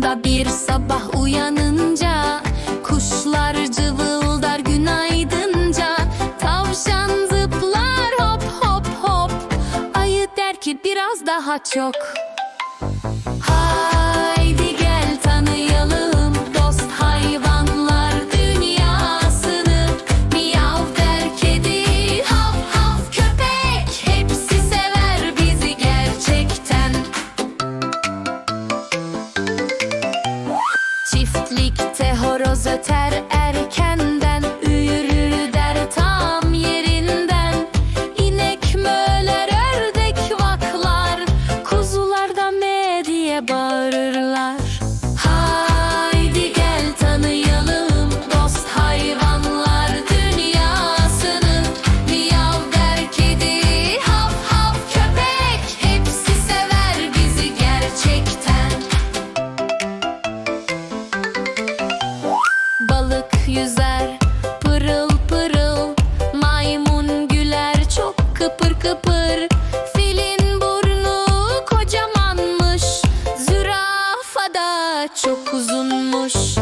Sonunda bir sabah uyanınca Kuşlar cıvıldar günaydınca Tavşan zıplar hop hop hop. Ayı der ki biraz daha çok. Hayır Trafikte horoz öter erken. çok uzunmuş.